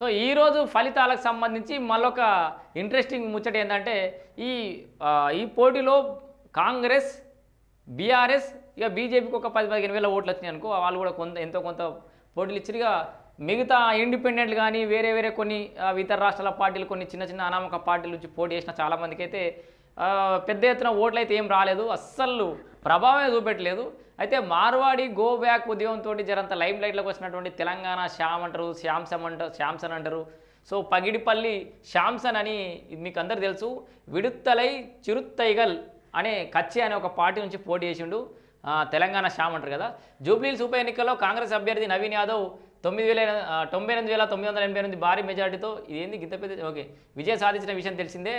So ఈరోజు ఫలితాలకు సంబంధించి మళ్ళొక ఇంట్రెస్టింగ్ ముచ్చట ఏంటంటే ఈ ఈ పోటీలో కాంగ్రెస్ బీఆర్ఎస్ ఇక బీజేపీకి ఒక పది పదిహేను వేల ఓట్లు వచ్చినాయి అనుకో వాళ్ళు కూడా కొంత ఎంతో కొంత పోటీలు ఇచ్చారు ఇక మిగతా ఇండిపెండెంట్ కానీ వేరే వేరే కొన్ని ఇతర రాష్ట్రాల పార్టీలు కొన్ని చిన్న చిన్న అనామక పార్టీల నుంచి పోటీ చేసిన చాలామందికి అయితే పెద్ద ఎత్తున ఓట్లు అయితే ఏం రాలేదు అస్సలు ప్రభావమే చూపెట్టలేదు. అయితే మార్వాడి గో బ్యాక్ ఉద్యమంతో జరంత లైమ్ లైట్లోకి వచ్చినటువంటి తెలంగాణ శ్యామ్ అంటారు శ్యామ్సన్ అంటారు శ్యామ్సన్ అంటారు. సో పగిడిపల్లి శ్యామ్సన్ అని ఇది మీకు అందరు తెలుసు విడుత్తలై చిరుత్తైగల్ అనే కచ్చి అనే ఒక పార్టీ నుంచి పోటీ చేసిండు తెలంగాణ శ్యామ్ అంటారు కదా. జూబ్లీ ఉప ఎన్నికల్లో కాంగ్రెస్ అభ్యర్థి నవీన్ యాదవ్ తొమ్మిది వేల తొంభై ఎనిమిది వేల తొమ్మిది వందల ఎనభై ఎనిమిది భారీ మెజార్టీతో ఇదేంది గింత పెద్ద ఓకే విజయం సాధించిన విషయం తెలిసిందే.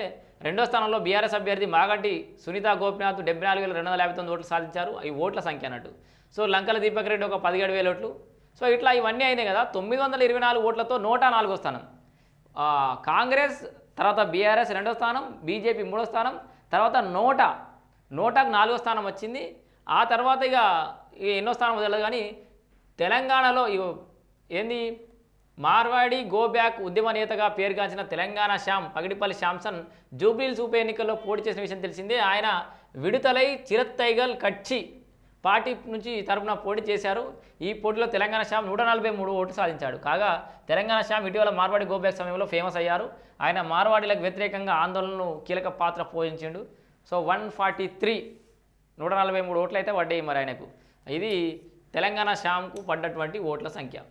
రెండో స్థానంలో బీఆర్ఎస్ అభ్యర్థి మాగంటి సునీత గోపినాథ్ డెబ్బై నాలుగు వేల రెండు వందల యాభై తొమ్మిది ఓట్లు సాధించారు. ఈ ఓట్ల సంఖ్య అన్నట్టు. సో లంకల దీపక్ రెడ్డి ఒక పదిహేడు వేల ఓట్లు. సో ఇట్లా ఇవన్నీ అయినాయి కదా తొమ్మిది వందల ఇరవై నాలుగు ఓట్లతో నూట నాలుగో స్థానం. కాంగ్రెస్ తర్వాత బీఆర్ఎస్ రెండో స్థానం బీజేపీ మూడో స్థానం తర్వాత నూట నోటాకు నాలుగో స్థానం వచ్చింది. ఆ తర్వాత ఇక ఇక ఎన్నో స్థానం వదలదు కానీ తెలంగాణలో ఇగో ఏంది? మార్వాడి గోబ్యాక్ ఉద్యమ నేతగా పేరుగాంచిన తెలంగాణ శ్యామ్ పగిడిపల్లి శ్యామ్సన్ జూబ్లీల్స్ ఉప ఎన్నికల్లో పోటీ చేసిన విషయం తెలిసిందే. ఆయన విడుదలై చిరత్తైగల్ కచ్చి పార్టీ నుంచి తరపున పోటీ చేశారు. ఈ పోటీలో తెలంగాణ శ్యామ్ నూట నలభై మూడు ఓట్లు సాధించాడు. కాగా తెలంగాణ శ్యామ్ ఇటీవల మార్వాడి గోబ్యాక్ సమయంలో ఫేమస్ అయ్యారు. ఆయన మార్వాడీలకు వ్యతిరేకంగా ఆందోళనను కీలక పాత్ర పోషించిండు. సో వన్ ఫార్టీ త్రీ నూట నలభై మూడు ఓట్లు అయితే పడ్డాయి మరి ఆయనకు. ఇది తెలంగాణ శ్యామ్కు పడ్డటువంటి ఓట్ల సంఖ్య.